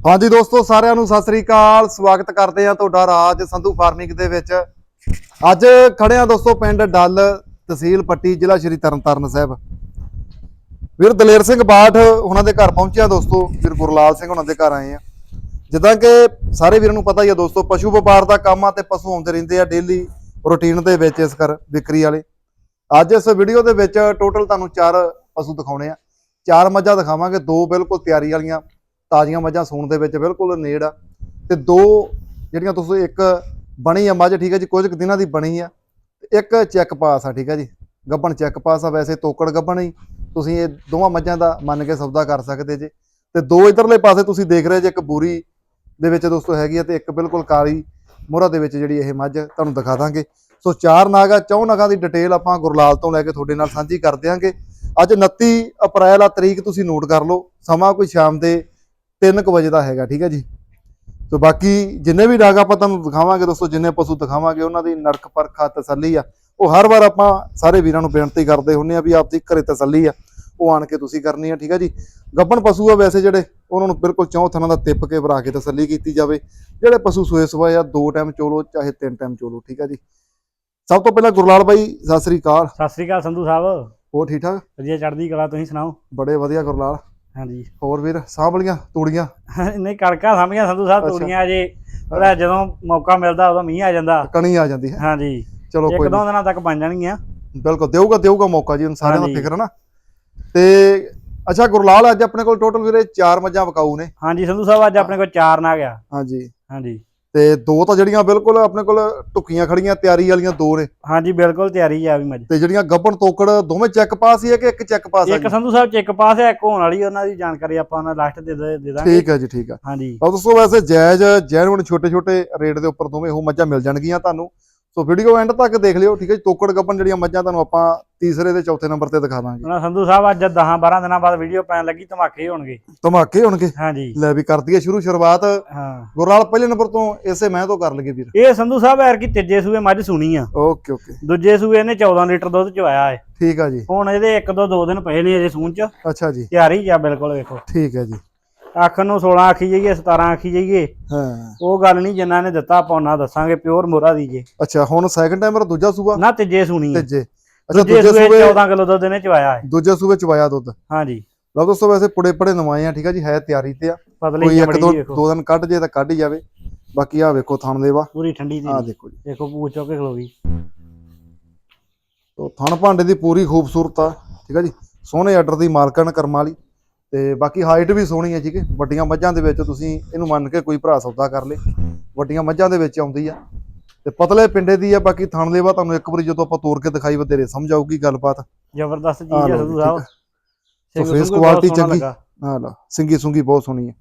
ਹਾਂਜੀ ਦੋਸਤੋ, ਸਾਰਿਆਂ ਨੂੰ ਸਤਿ ਸ੍ਰੀ ਅਕਾਲ। ਸਵਾਗਤ ਕਰਦੇ ਆ ਤੁਹਾਡਾ ਰਾਜ ਸੰਧੂ ਫਾਰਮਿੰਗ ਦੇ ਵਿੱਚ। ਅੱਜ ਖੜੇ ਆ ਦੋਸਤੋ, ਪਿੰਡ ਡੱਲ ਤਹਿਸੀਲ ਪੱਟੀ, ਜ਼ਿਲ੍ਹਾ ਸ਼੍ਰੀ ਤਰਨਤਾਰਨ ਸਾਹਿਬ। ਵੀਰ ਦਲੇਰ ਸਿੰਘ ਬਾਠ ਉਹਨਾਂ ਦੇ ਘਰ ਪਹੁੰਚਿਆ ਦੋਸਤੋ। ਵੀਰ ਗੁਰਲਾਲ ਸਿੰਘ ਉਹਨਾਂ ਦੇ ਘਰ ਆਏ ਆ ਜਿੱਦਾਂ ਕਿ ਸਾਰੇ ਵੀਰਾਂ ਨੂੰ ਪਤਾ ਹੀ ਆ ਦੋਸਤੋ, ਪਸ਼ੂ ਵਪਾਰ ਦਾ ਕੰਮ ਆ ਤੇ ਪਸ਼ੂ ਆਉਂਦੇ ਰਹਿੰਦੇ ਆ ਡੇਲੀ ਰੁਟੀਨ ਦੇ ਵਿੱਚ ਇਸ ਕਰ ਵਿਕਰੀ ਵਾਲੇ। ਅੱਜ ਇਸ ਵੀਡੀਓ ਦੇ ਵਿੱਚ ਟੋਟਲ ਤੁਹਾਨੂੰ ਚਾਰ ਪਸ਼ੂ ਦਿਖਾਉਣੇ ਆ। ਚਾਰ ਮੱਝਾਂ ਦਿਖਾਵਾਂਗੇ, ਦੋ ਬਿਲਕੁਲ ਤਿਆਰੀ ਵਾਲੀਆਂ। ਤਾਜ਼ੀਆਂ ਮੱਝਾਂ ਸੂਣ ਦੇ ਵਿੱਚ ਬਿਲਕੁਲ ਨੇੜ ਆ। ਤੇ ਦੋ ਜਿਹੜੀਆਂ ਤੁਸੀਂ ਇੱਕ ਬਣੀ ਆ ਮੱਝ, ਠੀਕ ਹੈ ਜੀ, ਕੁਝ ਕੁ ਦਿਨਾਂ ਦੀ ਬਣੀ ਆ। ਇੱਕ ਚੈੱਕ ਪਾਸ ਆ, ਠੀਕ ਹੈ ਜੀ, ਗੱਬਣ ਚੈੱਕ ਪਾਸ ਆ, ਵੈਸੇ ਤੋਕੜ ਗੱਬਣ ਹੀ। ਤੁਸੀਂ ਇਹ ਦੋਵਾਂ ਮੱਝਾਂ ਦਾ ਮੰਨ ਕੇ ਸੌਦਾ ਕਰ ਸਕਦੇ ਜੇ। ਤੇ ਦੋ ਇਧਰਲੇ ਪਾਸੇ ਤੁਸੀਂ ਦੇਖ ਰਹੇ ਜੇ, ਇੱਕ ਬੂਰੀ ਦੇ ਵਿੱਚ ਦੋਸਤੋ ਹੈਗੀ ਆ ਤੇ ਇੱਕ ਬਿਲਕੁਲ ਕਾਲੀ ਮੋਹਰਾ ਦੇ ਵਿੱਚ ਜਿਹੜੀ ਇਹ ਮੱਝ ਤੁਹਾਨੂੰ ਦਿਖਾ ਦਾਂਗੇ। ਸੋ ਚਾਰ ਨਾਗਾ ਚੌ ਨਗਾਂ ਦੀ ਡਿਟੇਲ ਆਪਾਂ ਗੁਰਲਾਲ ਤੋਂ ਲੈ ਕੇ ਤੁਹਾਡੇ ਨਾਲ ਸਾਂਝੀ ਕਰ ਦਿਆਂਗੇ। ਅੱਜ 29 ਅਪ੍ਰੈਲ ਆ, ਤਰੀਕ ਤੁਸੀਂ ਨੋਟ ਕਰ ਲਓ। ਸਮਾਂ ਕੋਈ ਸ਼ਾਮ ਦੇ 3:00 ਵਜੇ ਦਾ ਹੈਗਾ ਠੀਕ ਹੈ ਜੀ। ਸੋ ਬਾਕੀ ਜਿੰਨੇ ਵੀ ਨਾਗ ਆਪਾਂ ਤੁਹਾਨੂੰ ਦਿਖਾਵਾਂਗੇ ਦੋਸਤੋ ਜਿੰਨੇ ਪਸ਼ੂ ਦਿਖਾਵਾਂਗੇ ਉਹਨਾਂ ਦੀ ਨਰਕ ਪਰਖਾ ਤਸੱਲੀ ਆ। ਉਹ ਹਰ ਵਾਰ ਆਪਾਂ ਸਾਰੇ ਵੀਰਾਂ ਨੂੰ ਬੇਨਤੀ ਕਰਦੇ ਹੁੰਨੇ ਆ ਵੀ ਆਪਦੀ ਘਰੇ ਤਸੱਲੀ ਆ। ਉਹ ਆਣ ਕੇ ਤੁਸੀਂ ਕਰਨੀ ਆ ਠੀਕ ਹੈ ਜੀ। ਗੱਬਣ ਪਸ਼ੂ ਆ ਵੈਸੇ ਜਿਹੜੇ ਉਹਨਾਂ ਨੂੰ ਬਿਲਕੁਲ ਚੌਂ ਥਣਾ ਦਾ ਤਿੱਪ ਕੇ ਭਰਾ ਕੇ ਤਸੱਲੀ ਕੀਤੀ ਜਾਵੇ। ਜਿਹੜੇ ਪਸ਼ੂ ਸੋਏ ਸਵਾਏ ਆ ਦੋ ਟਾਈਮ ਚੋਲੋ ਚਾਹੇ ਤਿੰਨ ਟਾਈਮ ਚੋਲੋ ਠੀਕ ਹੈ ਜੀ। ਸਭ ਤੋਂ ਪਹਿਲਾਂ ਗੁਰਲਾਲ ਬਾਈ ਸਤਿ ਸ੍ਰੀ ਅਕਾਲ। ਸਤਿ ਸ੍ਰੀ ਅਕਾਲ ਸੰਧੂ ਸਾਹਿਬ। ਹੋਰ ਠੀਕ ਠਾਕ? ਵਧੀਆ ਚੜ੍ਹਦੀ ਕਲਾ ਤੁਸੀਂ ਸੁਣਾਓ? ਬੜੇ ਵਧੀਆ ਗੁਰਲਾਲ। ਹਾਂਜੀ। ਹੋਰ ਵੀਰ ਸਾਂਭਲੀਆਂ ਤੂੜੀਆਂ? ਨਹੀਂ ਕੜਕਾ ਸਮਝਿਆ ਸੰਧੂ ਸਾਹਿਬ। ਤੂੜੀਆਂ ਜੇ। ਉਹਦਾ ਜਦੋਂ ਮੌਕਾ ਮਿਲਦਾ ਉਦੋਂ ਮੀਂਹ ਆ ਜਾਂਦਾ। ਕਣੀ ਆ ਜਾਂਦੀ ਹੈ। ਹਾਂਜੀ। ਚਲੋ ਇੱਕ ਕੋਈ ਦੋ ਦਿਨਾਂ ਤੱਕ ਬਣ ਜਾਣਗੀਆਂ। ਬਿਲਕੁਲ ਦੇਊਗਾ ਦੇਊਗਾ ਮੌਕਾ ਜੀ ਸਾਰਿਆਂ ਦਾ। ਫਿਕਰ ਨਾ। ਤੇ ਅੱਛਾ ਗੁਰਲਾਲ ਅੱਜ ਆਪਣੇ ਕੋਲ ਟੋਟਲ ਵੀਰੇ ਚਾਰ ਮੱਝਾਂ ਵਕਾਊ ਨੇ। ਹਾਂਜੀ ਸੰਧੂ ਸਾਹਿਬ ਅੱਜ ਆਪਣੇ ਕੋਲ ਚਾਰ ਨਾ ਗਿਆ ਹਾਂਜੀ। ਹਾਂਜੀ। ਤੇ ਦੋ ਤਾਂ ਜਿਹੜੀਆਂ ਬਿਲਕੁਲ ਆਪਣੇ ਕੋਲ ਟੁਕੀਆਂ ਖੜੀਆਂ ਤਿਆਰੀ ਵਾਲੀਆਂ ਦੋ ਨੇ। ਹਾਂਜੀ ਬਿਲਕੁਲ ਤਿਆਰੀ ਆ ਵੀ ਮੱਝ ਤੇ ਜਿਹੜੀਆਂ ਗੱਬਣ ਤੋਕੜ ਦੋਵੇਂ ਚੈੱਕ ਪਾਸ ਹੀ ਹੈ ਕਿ ਇੱਕ ਚੈੱਕ ਪਾਸ ਹੈ ਇੱਕ ਸੰਧੂ ਸਾਹਿਬ ਚੈੱਕ ਪਾਸ ਹੈ ਇੱਕ ਹੋਣ ਵਾਲੀ ਉਹਨਾਂ ਦੀ ਜਾਣਕਾਰੀ ਆਪਾਂ ਉਹਨਾਂ ਲਾਸਟ ਦੇ ਦੇ ਦਾਂਗੇ। ਠੀਕ ਹੈ ਜੀ ਠੀਕ ਹੈ ਹਾਂਜੀ। ਤਾਂ ਦੋਸਤੋ ਵੈਸੇ ਜਾਇਜ਼ ਜੈਨੂਨ ਛੋਟੇ ਛੋਟੇ ਰੇਟ ਦੇ ਉੱਪਰ ਦੋਵੇਂ ਉਹ ਮੱਝਾਂ ਮਿਲ ਜਾਣਗੀਆਂ ਤੁਹਾਨੂੰ। ਸੋ ਵੀਡੀਓ ਐਂਡ ਤੱਕ ਦੇਖ ਲਿਓ ਠੀਕ ਹੈ ਜੀ? ਤੋਕੜ ਗੱਬਣ ਜਿਹੜੀਆਂ ਮੱਝਾਂ ਤੁਹਾਨੂੰ ਆਪਾਂ ਤੀਸਰੇ ਤੇ ਚੌਥੇ ਨੰਬਰ ਤੇ ਦਿਖਾ ਦਾਂਗੇ। ਉਹਨਾਂ ਸੰਧੂ ਸਾਹਿਬ ਅੱਜ 10 12 ਦਿਨਾਂ ਬਾਅਦ ਵੀਡੀਓ ਪੈਣ ਲੱਗੀ ਧਮਾਕੇ ਹੋਣਗੇ। ਧਮਾਕੇ ਹੋਣਗੇ? ਹਾਂਜੀ। ਲੈ ਵੀ ਕਰ ਦਈਏ ਸ਼ੁਰੂ ਸ਼ੁਰੂਆਤ। ਹਾਂ। ਗੁਰਲਾਲ ਪਹਿਲੇ ਨੰਬਰ ਤੋਂ ਇਸੇ ਮੈਂ ਤੋਂ ਕਰ ਲਈਏ ਵੀਰ। ਇਹ ਸੰਧੂ ਸਾਹਿਬ ਐਰ ਕੀ ਤੀਜੇ ਸੂਏ ਮੱਝ ਸੁਣੀ ਆ। Okay okay. ਦੂਜੇ ਸੂਏ ਨੇ 14 ਲੀਟਰ ਦੁੱਧ ਚਵਾਇਆ ਹੈ ਠੀਕ ਆ ਜੀ। ਹੁਣ ਇਹਦੇ ਇੱਕ ਦੋ ਦੋ ਦਿਨ ਪਏ ਨੇ ਅਜੇ ਸੂਣ ਚ। ਅੱਛਾ ਜੀ। ਤਿਆਰੀ ਜਾ ਬਿਲਕੁਲ ਵੇਖੋ। ਠੀਕ ਹੈ ਜੀ। ਅੱਖ ਨੂੰ 16 ਆਖੀ ਜਾਈਏ 17 ਆਖੀ ਜਾਈਏ। ਹਾਂ। ਉਹ ਗੱਲ ਨਹੀਂ ਜਿੰਨਾ ਨੇ ਦਿੱਤਾ ਆਪਾਂ ਉਹਨਾਂ ਦੱਸਾਂਗੇ ਪਿਓਰ ਮੋਰਾ ਦੀ ਜੇ। ਅੱਛਾ ਹੁਣ ਸੈਕੰਡ ਟਾਈਮ ਦੂਜਾ ਸੂਬਾ? ਨਾ ਤੀਜੇ ਸੁਣੀ ਹੈ ਤੀਜੇ। ਅੱਛਾ ਦੂਜੇ ਸੂਏ ਸੂਬੇ 14 ਕਿਲੋ ਦੁੱਧ ਇਹਨੇ ਚਵਾਇਆ ਹੈ। ਦੂਜੇ ਸੂਬੇ ਚਵਾਇਆ ਦੁੱਧ। ਹਾਂਜੀ। ਲਓ ਦੋਸਤੋ ਵੈਸੇ ਪੁੜੇ ਪੜੇ ਨਵਾਏ ਆ ਠੀਕ ਆ ਜੀ ਹੈ ਤਿਆਰੀ ਤੇ ਆ। ਕੋਈ ਇੱਕ ਦੋ ਦੀ ਦੋ ਦਿਨ ਕੱਢ ਜੇ ਤਾਂ ਕੱਢ ਹੀ ਜਾਵੇ। ਬਾਕੀ ਆ ਵੇਖੋ ਥਣ ਦੇਵਾ ਪੂਰੀ ਠੰਡੀ ਦੀ ਆ। ਦੇਖੋ ਜੀ। ਦੇਖੋ ਪੂਛ ਚੋ ਕੇ ਖਲੋ ਗਈ। ਤੋ ਥਣ ਭਾਂਡੇ ਦੀ ਪੂਰੀ ਖੂਬਸੂਰਤ ਆ ਠੀਕ ਆ ਜੀ। ਸੋਹਣੇ ਆਰਡਰ ਦੀ ਮਾਲਕਣ ਕਰਮਾਂ ਵਾਲੀ। ਤੇ ਬਾਕੀ ਹਾਈਟ ਵੀ ਸੋਹਣੀ ਹੈ ਹੈ ਵੱਡੀਆਂ ਮੱਝਾਂ ਦੇ ਵਿੱਚ ਤੁਸੀਂ ਇਹਨੂੰ ਮੰਨ ਕੇ ਕੋਈ ਭਰਾ ਸੌਦਾ ਕਰ ਲੇ। ਵੱਡੀਆਂ ਮੱਝਾਂ ਦੇ ਵਿੱਚ ਆਉਂਦੀ ਆ। ਤੇ ਪਤਲੇ ਪਿੰਡੇ ਦੀ ਆ ਬਾਕੀ ਥਣ ਦੇਵਾ ਤੁਹਾਨੂੰ ਇੱਕ ਵਾਰੀ ਜਦੋਂ ਆਪਾਂ ਤੋੜ ਕੇ ਦਿਖਾਈ ਵਧੇਰੇ ਸਮਝ ਆਊਗੀ ਗੱਲਬਾਤ। ਜ਼ਬਰਦਸਤ ਆ ਚੀਜ਼ ਹੈ ਸੰਧੂ ਜੀ, ਸਾਹਿਬ। ਸੋ quality ਸੋਹਣਾ ਚੰਗੀ। ਆ ਲਓ ਸਿੰਗੀ ਸੁੰਗੀ ਬਹੁਤ ਸੋਹਣੀ ਹੈ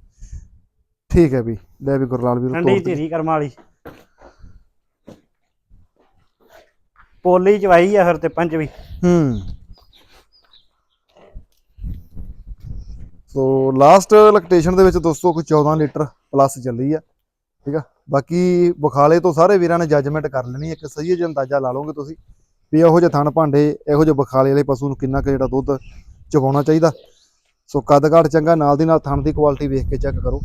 ਠੀਕ ਹੈ ਵੀ ਲੈ ਵੀ ਗੁਰਲਾਲ ਵੀਰ ਤੋੜ ਦੇ ਧੀਰੀ ਕਰਮ ਵਾਲੀ। ਪੋਲੀ ਚਵਾਈ ਆ ਫਿਰ ਤੇ ਪੰਜ ਵੀ। ਹੂੰ। ਸੋ ਲਾਸਟ ਲਕਟੇਸ਼ਨ ਦੇ ਵਿੱਚ ਦੋਸਤੋ ਕੋਈ 14 ਲੀਟਰ ਪਲੱਸ ਚੱਲੀ ਆ ਠੀਕ ਆ? ਬਾਕੀ ਬਖਾਲੇ ਤੋਂ ਸਾਰੇ ਵੀਰਾਂ ਨੇ ਜੱਜਮੈਂਟ ਕਰ ਲੈਣੀ ਇੱਕ ਸਹੀ ਜਿਹਾ ਅੰਦਾਜ਼ਾ ਲਾ ਲਓਗੇ ਤੁਸੀਂ ਵੀ ਇਹੋ ਜਿਹੇ ਥਣ ਭਾਂਡੇ ਇਹੋ ਜਿਹੇ ਬਖਾਲੇ ਵਾਲੇ ਪਸ਼ੂ ਨੂੰ ਕਿੰਨਾ ਕੁ ਜਿਹੜਾ ਦੁੱਧ ਚਵਾਉਣਾ ਚਾਹੀਦਾ। ਸੋ ਕੱਦ ਕਾਠ ਚੰਗਾ ਨਾਲ ਦੀ ਨਾਲ ਥਣ ਦੀ ਕੁਆਲਿਟੀ ਵੇਖ ਕੇ ਚੈੱਕ ਕਰੋ।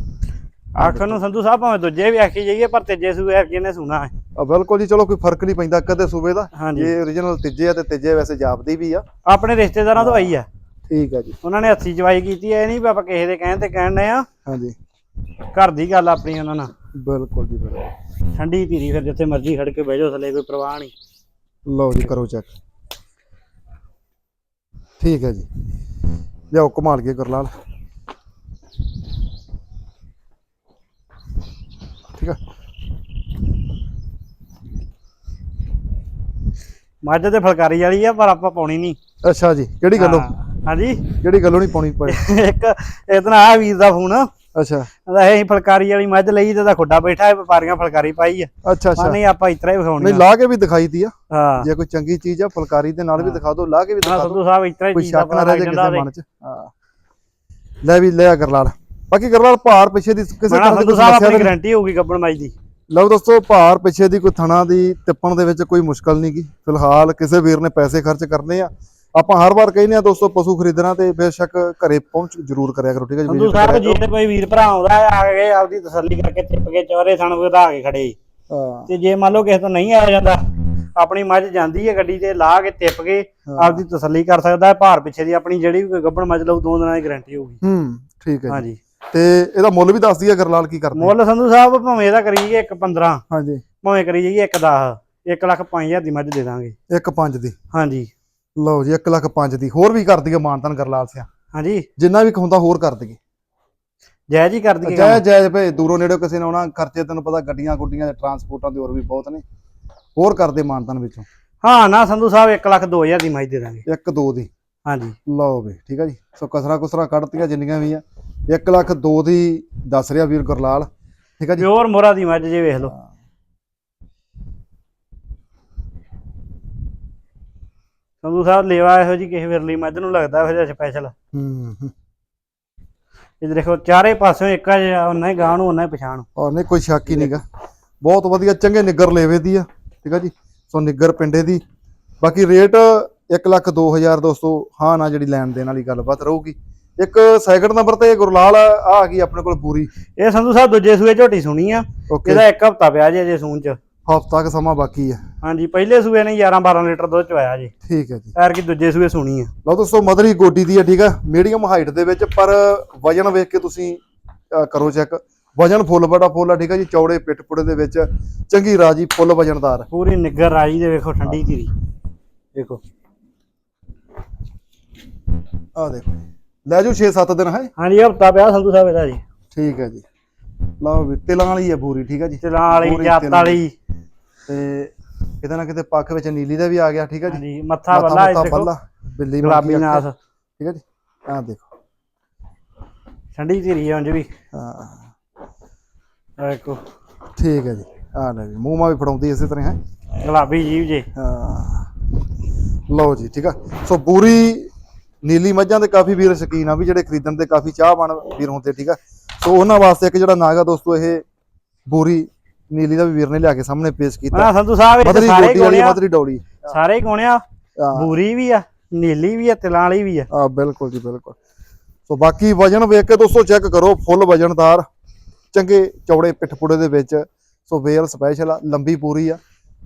ਅੱਖ ਨੂੰ ਸੰਧੂ ਸਾਹਿਬ ਭਾਵੇਂ ਦੂਜੇ ਵੀ ਆਖੀ ਜਾਈਏ ਪਰ ਤੀਜੇ ਸੂਏ ਆ ਕਿਹਨੇ ਸੁਣਾ ਹੈ। ਆ ਬਿਲਕੁਲ ਜੀ ਚਲੋ ਕੋਈ ਫ਼ਰਕ ਨਹੀਂ ਪੈਂਦਾ ਕਦੇ ਸੂਬੇ ਦਾ। ਜੇ origignal ਤੀਜੇ ਆ ਤੇ ਤੀਜੇ ਵੈਸੇ ਜਾਪਦੀ ਵੀ ਆ। ਆਪਣੇ ਰਿਸ਼ਤੇਦਾਰਾਂ ਤੋਂ ਆਈ ਆ। ਠੀਕ ਆ ਜੀ। ਉਹਨਾਂ ਨੇ ਹੱਥੀ ਜਵਾਈ ਕੀਤੀ ਐ ਨਹੀਂ ਵੀ ਆਪਾਂ ਕਿਸੇ ਦੇ ਕਹਿਣ ਤੇ ਕਹਿਣ ਆ। ਹਾਂਜੀ। ਘਰ ਦੀ ਗੱਲ ਆਪਣੀ ਉਹਨਾਂ ਨਾਲ। ਬਿਲਕੁਲ ਜੀ ਬਿਲਕੁਲ। ਠੰਡੀ ਧੀਰੀ ਫਿਰ ਜਿੱਥੇ ਮਰਜ਼ੀ ਖੜ ਕੇ ਬਹਿ ਜਾਓ ਥੱਲੇ ਕੋਈ ਪ੍ਰਵਾਹ ਨਹੀਂ। ਲਓ ਜੀ ਕਰੋ ਚੈੱਕ ਠੀਕ ਹੈ ਜੀ। ਲਿਆਓ ਕਮਾਲ ਕੇ ਗੁਰਲਾਲ। ਠੀਕ ਆ। ਮੱਝ ਤੇ ਫਲਕਾਰੀ ਵਾਲੀ ਆ ਪਰ ਆਪਾਂ ਪਾਉਣੀ ਨਹੀਂ। ਅੱਛਾ ਜੀ ਕਿਹੜੀ ਗੱਲੋਂ? ਹਾਂ, ਹਾਂਜੀ। ਕਿਹੜੀ ਗੱਲੋਂ ਨਹੀਂ ਪਾਉਣੀ ਪੜੇ ਇੱਕ ਇਤਨਾ ਆ ਵੀਰ ਦਾ ਫੋਨ। ਅੱਛਾ। ਕਹਿੰਦਾ ਇਹ ਫਲਕਾਰੀ ਵਾਲੀ ਮੱਝ ਲਈ ਤੇ ਦਾ ਖੁੱਡਾ ਬੈਠਾ ਹੈ ਵਪਾਰੀਆਂ ਫਲਕਾਰੀ ਪਾਈ ਆ। ਅੱਛਾ ਅੱਛਾ। ਨਹੀਂ ਆਪਾਂ ਇਤਰਾ ਹੀ ਵਿਖਾਉਣੀ ਨਹੀਂ ਲਾ ਕੇ ਵੀ ਦਿਖਾਈ ਦੀ ਆ। ਹਾਂ। ਜੇ ਕੋਈ ਚੰਗੀ ਚੀਜ਼ ਆ ਫੁਲਕਾਰੀ ਦੇ ਨਾਲ ਵੀ। ਦਿਖਾ ਦਿਓ ਲਾ ਕੇ ਵੀ ਦਿਖਾ ਦਿਓ। ਸੰਧੂ ਸਾਹਿਬ ਇਤਰਾ ਹੀ ਚੀਜ਼ ਦਾ ਪਤਾ ਰਹੇ ਲੱਗ ਜਾਂਦਾ ਮਨ ਚ। ਹਾਂ। ਲੈ ਵੀ ਲਿਆ ਗੁਰਲਾਲ। ਬਾਕੀ ਗੁਰਲਾਲ ਭਾਰ ਪਿੱਛੇ ਦੀ ਕਿਸੇ ਤਰ੍ਹਾਂ ਦੀ ਸਮੱਸਿਆ ਨਹੀਂ? ਗਾਰੰਟੀ ਹੋਊਗੀ ਗੱਬਣ ਮਾਈ ਦੀ। ਲਓ ਦੋਸਤੋ ਭਾਰ ਪਿੱਛੇ ਦੀ ਕੋਈ ਥਣਾ ਦੀ ਟਿੱਪਣ ਦੇ ਵਿੱਚ ਕੋਈ ਮੁਸ਼ਕਲ ਨਹੀਂ ਗੀ। ਫਿਲਹਾਲ ਕਿਸੇ ਵੀਰ ਨੇ ਪੈਸੇ ਖਰਚ ਕਰਨੇ ਆ। ਆਪਾਂ ਹਰ ਵਾਰ ਕਹਿੰਦੇ ਆ ਦੋਸਤੋ ਪਸ਼ੂ ਖਰੀਦਣਾ ਤੇ ਬੇਸ਼ੱਕ ਘਰੇ ਪਹੁੰਚ ਜ਼ਰੂਰ ਕਰਿਆ ਕਰੋ ਠੀਕ ਹੈ ਜੀ ਸੰਧੂ ਸਾਹਿਬ ਜੇ ਤੇ ਕੋਈ ਵੀਰ ਭਰਾ ਆਉਂਦਾ ਆ ਕੇ ਆਪਦੀ ਤਸੱਲੀ ਕਰਕੇ ਟਿੱਪ ਕੇ ਚੌਰੇ ਥਣ ਵਧਾ ਕੇ ਖੜੇ। ਤੇ ਜੇ ਮੰਨ ਲਓ ਕਿਸੇ ਤੋਂ ਨਹੀਂ ਆਇਆ ਜਾਂਦਾ ਆਪਣੀ ਮੱਝ ਜਾਂਦੀ ਹੈ ਗੱਡੀ ਤੇ ਲਾ ਕੇ ਟਿੱਪ ਕੇ ਆਪਦੀ ਤਸੱਲੀ ਕਰ ਸਕਦਾ ਹੈ ਭਾਰ ਪਿੱਛੇ ਦੀ ਆਪਣੀ ਜਿਹੜੀ ਵੀ ਗੱਬਣ ਮੱਝ ਲਊ ਦੋ ਦਿਨਾਂ ਦੀ ਗਾਰੰਟੀ ਹੋਊਗੀ। ਹੂੰ ਠੀਕ ਹੈ ਜੀ। ਹਾਂਜੀ। ਤੇ ਇਹਦਾ ਮੁੱਲ ਵੀ ਦੱਸ ਦਈਏ ਗਰਲਾਲ ਕੀ ਕਰਦੇ? ਮੁੱਲ ਸੰਧੂ ਸਾਹਿਬ ਭਾਵੇਂ ਇਹਦਾ ਕਰੀ ਜਾਈਏ 1 15 ਹਾਂਜੀ। ਭਾਵੇਂ ਕਰੀ ਜਾਈਏ 1 10 1 ਲੱਖ 5000 ਦੀ ਮੱਝ ਦੇ ਦਾਂਗੇ। ਇੱਕ ਪੰਜ ਦੀ। ਹਾਂਜੀ। ਲਓ ਜੀ 1 ਲੱਖ ਪੰਜ ਦੀ ਹੋਰ ਵੀ ਕਰ ਦਈਏ ਮਾਨਤਨ ਗਰਲਾਲ ਸਿਆ। ਹਾਂਜੀ। ਜਿੰਨਾ ਵੀ ਹੁੰਦਾ ਹੋਰ ਕਰ ਦਈਏ ਜਾਇਜ਼ ਹੀ ਕਰ ਦਈਏ ਜੈ ਜੈ ਭਈ ਦੂਰੋਂ ਨੇੜੇ ਕਿਸੇ ਨੇ ਆਉਣਾ ਖਰਚੇ ਤੈਨੂੰ ਪਤਾ ਗੱਡੀਆਂ ਗੁੱਡੀਆਂ ਦੇ ਟਰਾਂਸਪੋਰਟਾਂ ਦੇ ਹੋਰ ਵੀ ਬਹੁਤ ਨੇ। ਹੋਰ ਕਰਦੇ ਮਾਨਤਨ ਵਿੱਚੋਂ। ਹਾਂ ਨਾ ਸੰਧੂ ਸਾਹਿਬ 1 ਲੱਖ 2000 ਦੀ ਮੱਝ ਦੇ ਦਾਂਗੇ। ਇੱਕ ਦੋ ਦੀ। ਹਾਂਜੀ। ਲਓ ਵੀ ਠੀਕ ਆ ਜੀ। ਸੋ ਕਸਰਾ ਕੁਸਰਾ ਕੱਢਤੀਆਂ ਜਿੰਨੀਆਂ ਵੀ ਆ। 1 ਲੱਖ ਦੋ ਦੀ ਦੱਸ ਰਿਹਾ ਵੀਰ ਗੁਰਲਾਲ। ਠੀਕ ਆ ਜੀ। ਪਿਓਰ ਮੋਰਾ ਦੀ ਮੱਝ ਜੇ ਵੇਖ ਲਓ। ਸੰਧੂ ਸਾਹਿਬ ਲੇਵਾ ਇਹੋ ਜੀ ਕਿਸੇ ਵਿਰਲੀ ਮੱਝ ਨੂੰ ਲੱਗਦਾ ਜਿਹਾ ਸਪੈਸ਼ਲ ਹੂੰ ਹੂੰ। ਇਹ ਦੇਖੋ ਚਾਰੇ ਪਾਸਿਓਂ ਇੱਕ ਜਿਹਾ ਉਹਨਾਂ ਹੀ ਗਾਂ ਨੂੰ ਉਹਨਾਂ ਹੀ ਪਛਾਣ। ਔਰ ਨਹੀਂ ਕੋਈ ਸ਼ੱਕ ਹੀ ਨਹੀਂਗਾ। ਬਹੁਤ ਵਧੀਆ ਚੰਗੇ ਨਿੱਗਰ ਲੈਵੇ ਦੀ ਆ ਠੀਕ ਆ ਜੀ? ਸੋ ਨਿੱਗਰ ਪਿੰਡੇ ਦੀ। ਬਾਕੀ ਰੇਟ 1 ਲੱਖ 2000 ਦੋਸਤੋ ਹਾਂ ਨਾ ਜਿਹੜੀ ਲੈਣ ਦੇਣ ਵਾਲੀ ਗੱਲਬਾਤ ਰਹੂਗੀ। ਇੱਕ ਸੈਕਿੰਡ ਨੰਬਰ ਤੇ ਗੁਰਲਾਲ ਆ ਆ ਗਈ ਆਪਣੇ ਕੋਲ ਪੂਰੀ। ਇਹ ਸੰਧੂ ਸਾਹਿਬ ਦੂਜੇ ਸੂਏ ਝੋਟੀ ਸੁਣੀ ਆ। ਓਕੇ ਇਹਦਾ ਇੱਕ ਹਫਤਾ ਪਿਆ ਜੇ ਜੇ ਸੂਣ ਚ। ਹਫਤਾ ਕ ਸਮਾਂ ਬਾਕੀ ਆ ਹਾਂਜੀ ਪਹਿਲੇ ਸੂਏ ਨੇ 11 12 ਲੀਟਰ ਦੁੱਧ ਚਵਾਇਆ ਜੀ। ਠੀਕ ਹੈ ਜੀ। ਐਰ ਕੀ ਦੂਜੇ ਸੂਏ ਸੁਣੀ ਆ ਲਓ ਦੋਸਤੋ ਮਦਰੀ ਗੋਡੀ ਦੀ ਆ ਠੀਕ ਆ ਮੀਡੀਅਮ ਹਾਈਟ ਦੇ ਵਿੱਚ ਪਰ ਵਜਨ ਵੇਖ ਕੇ ਤੁਸੀਂ ਕਰੋ ਚੈੱਕ ਵਜਨ ਫੁੱਲ ਬੜਾ ਫੁੱਲ ਆ ਠੀਕ ਆ ਜੀ? ਚੌੜੇ ਪਿੱਠ ਪੁੜੇ ਦੇ ਵਿੱਚ ਚੰਗੀ ਰਾਜੀ ਫੁੱਲ ਵਜਨਦਾਰ। ਪੂਰੀ ਨਿੱਗਰ ਰਾਜੀ ਦੇ ਵੇਖੋ ਠੰਡੀ ਧੀਰੀ। ਦੇਖੋ। ਆ ਦੇਖੋ। ਲੈ ਜਾਓ 6-7 ਦਿਨ ਹੈ। ਹਾਂਜੀ ਹਫਤਾ ਪਿਆ ਸੰਧੂ ਸਾਹਿਬ ਇਹਦਾ ਜੀ। ਠੀਕ ਹੈ ਜੀ। ਲਓ ਵੀ ਤਿਲਾਂ ਵਾਲੀ ਹੈ ਬੂਰੀ ਠੀਕ ਹੈ ਜੀ? ਚਲਾਂ ਵਾਲੀ ਜੱਤ ਤਿਲਾਂ ਵਾਲੀ। ਤੇ ਕਿਤੇ ਨਾ ਕਿਤੇ ਪੱਖ ਵਿੱਚ ਨੀਲੀ ਦਾ ਵੀ ਆ ਗਿਆ ਠੀਕ ਹੈ ਜੀ? ਮੱਥਾ ਬੱਲਾ ਇਹ ਦੇਖੋ ਬੱਲਾ ਗੁਲਾਬੀ ਨਾਸ। ਠੀਕ ਹੈ ਜੀ? ਆ ਦੇਖੋ। ਠੰਡੀ ਧੀਰੀ ਆ ਉਂਝ ਵੀ। ਹਾਂ। ਦੇਖੋ। ਠੀਕ ਹੈ ਜੀ ਆ ਲੈ ਜੀ ਮੂੰਹ ਮਾ ਵੀ ਫੜਾਉਂਦੀ ਇਸੇ ਤਰ੍ਹਾਂ ਹੈ? ਗੁਲਾਬੀ ਜੀਵ ਜੇ। ਹਾਂ। ਲਓ ਜੀ ਠੀਕ ਆ। ਸੋ ਬੂਰੀ ਨੀਲੀ ਮੱਝਾਂ ਦੇ ਕਾਫੀ ਵੀਰ ਸ਼ਕੀਨ ਆ ਵੀ ਜਿਹੜੇ ਖਰੀਦਣ ਦੇ ਕਾਫੀ ਚਾਹਵਾਨ ਵੀਰ ਹੁੰਦੇ ਠੀਕ ਆ? ਸੋ ਉਹਨਾਂ ਵਾਸਤੇ ਇੱਕ ਜਿਹੜਾ ਨਾਗਾ ਦੋਸਤੋ ਇਹ ਬੂਰੀ ਨੀਲੀ ਦਾ ਵੀ ਵੀਰ ਨੇ ਲਿਆ ਕੇ ਸਾਹਮਣੇ ਪੇਸ਼ ਕੀਤਾ। ਹਾਂ ਸੰਧੂ ਸਾਹਿਬ ਇਹ ਸਾਰੇ ਗੋਟੀ ਵਾਲੀ ਕੋਣਿਆ ਮਦਰੀ ਡੌਲੀ। ਸਾਰੇ ਕੋਣਿਆ ਹਾਂ। ਬੂਰੀ ਵੀ ਆ ਨੀਲੀ ਵੀ ਆ ਤਿਲਾਂ ਵਾਲੀ ਵੀ ਆ। ਆ ਬਿਲਕੁਲ ਜੀ ਬਿਲਕੁਲ। ਸੋ ਬਾਕੀ ਵਜਨ ਵੇਖ ਕੇ ਦੋਸਤੋ ਚੈੱਕ ਕਰੋ ਫੁੱਲ ਵਜਨਦਾਰ ਚੰਗੇ ਚੌੜੇ ਪਿੱਠ ਪੁੜੇ ਦੇ ਵਿੱਚ। ਸੋ ਵੇਅਰ ਸਪੈਸ਼ਲ ਆ ਲੰਬੀ ਪੂਰੀ ਆ।